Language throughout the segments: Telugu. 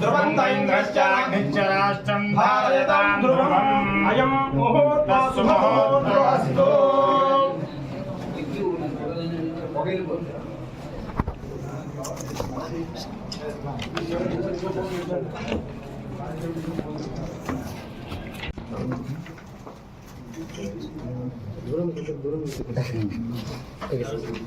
ध्रुवन्दैन्द्रश्चाग्निश्च राष्ट्रम् धारयताम् ध्रुवम् अयम् मुहूर्तः 노름 노름 노름 알겠습니다.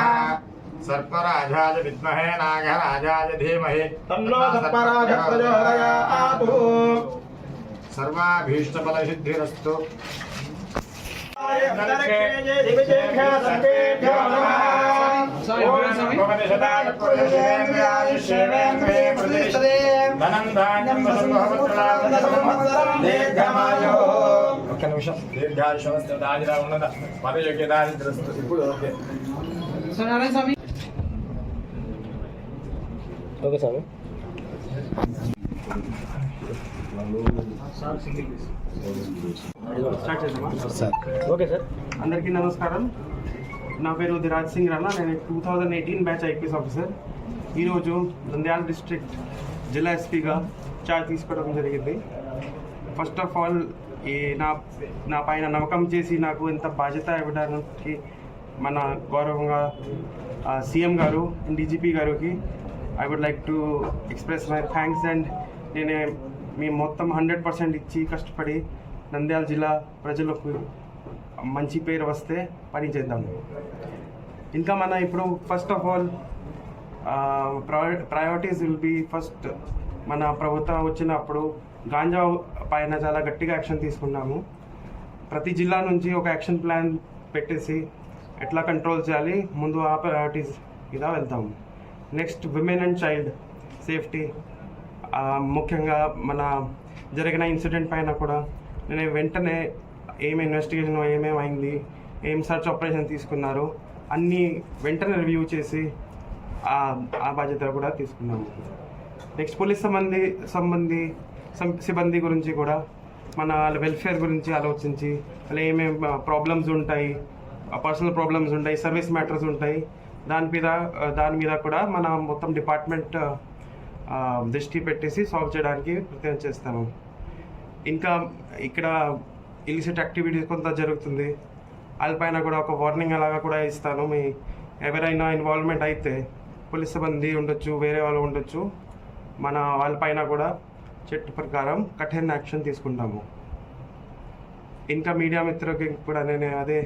सर्पराजाय विद्महे नागराजाय धीमहि तन्नो सर्पराजः प्रचोदयात् सर्वाभीष्टफलसिद्धिरस्तु ధనం ధాన్యం ఒక్క నిమిషం దీర్ఘాయుషమస్తు దారిదా ఉన్నద పదయోగ్య దారిద్రస్తు ఇప్పుడు ఓకే ఓకే స్వామి ఓకే సార్. అందరికీ నమస్కారం. నా పేరు దిరాజ్ సింగ్ రానా నేను two thousand eighteen batch IPS officer. ఈరోజు నంద్యాల డిస్ట్రిక్ట్ జిల్లా ఎస్పీగా చార్జ్ తీసుకోవడం జరిగింది. ఫస్ట్ ఆఫ్ ఆల్ ఈ నా నా పైన నమ్మకం చేసి నాకు ఎంత బాధ్యత ఇవ్వడానికి మన గౌరవంగా సీఎం గారు అండ్ డీజీపీ గారికి I would like to express my thanks and నేను మీ మొత్తం హండ్రెడ్ పర్సెంట్ ఇచ్చి కష్టపడి నంద్యాల జిల్లా ప్రజలకు మంచి పేరు వస్తే పని చేద్దాం. ఇంకా మన ఇప్పుడు first of all priorities will be first మన ప్రభుత్వం వచ్చినప్పుడు గాంజా పైన చాలా గట్టిగా యాక్షన్ తీసుకున్నాము. ప్రతి జిల్లా నుంచి ఒక యాక్షన్ ప్లాన్ పెట్టేసి ఎట్లా కంట్రోల్ చేయాలి ముందు ఆ ప్రయారిటీస్ ఇలా వెళ్తాము next women and child safety. ముఖ్యంగా మన జరిగిన ఇన్సిడెంట్ పైన కూడా నేను వెంటనే ఏం ఇన్వెస్టిగేషన్ ఏమేమి అయింది ఏం సర్చ్ ఆపరేషన్ తీసుకున్నారు అన్నీ వెంటనే రివ్యూ చేసి ఆ- ఆ బాధ్యత కూడా తీసుకున్నాము. నెక్స్ట్ పోలీస్ సంబంధి సంబంధి సం- సిబ్బంది గురించి కూడా మన వెల్ఫేర్ గురించి ఆలోచించి అలా ఏమేమి ప్రాబ్లమ్స్ ఉంటాయి పర్సనల్ ప్రాబ్లమ్స్ ఉంటాయి సర్వీస్ మ్యాటర్స్ ఉంటాయి దాని మీద దాని మీద కూడా మన మొత్తం డిపార్ట్మెంట్ దృష్టి పెట్టేసి సాల్వ్ చేయడానికి ప్రయత్నం చేస్తాము. ఇంకా ఇక్కడ ఇలిసిట్ యాక్టివిటీస్ కొంత జరుగుతుంది. వాళ్ళపైన కూడా ఒక వార్నింగ్ అలాగా కూడా ఇస్తాను. మీ ఎవరైనా ఇన్వాల్వ్మెంట్ అయితే పోలీస్ సిబ్బంది ఉండొచ్చు వేరే వాళ్ళు ఉండొచ్చు మన వాళ్ళపైన కూడా చెట్టు ప్రకారం కఠిన యాక్షన్ తీసుకుంటాము. ఇంకా మీడియా మిత్రులకి కూడా నేను అదే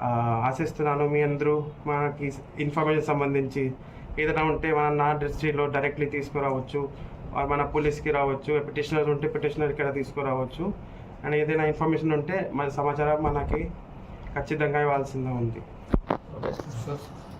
ఆశిస్తున్నాను మీ అందరూ మనకి ఇన్ఫర్మేషన్ సంబంధించి. ఏదైనా ఉంటే మన నా దృష్టిలో డైరెక్ట్లీ తీసుకురావచ్చు. or మన పోలీస్కి రావచ్చు. పిటిషనర్ ఉంటే పిటిషనర్ ఇక్కడ తీసుకురావచ్చు. అండ్ ఏదైనా ఇన్ఫర్మేషన్ ఉంటే మన సమాచారం మనకి ఖచ్చితంగా ఇవ్వాల్సిందే ఉంది. ఓకే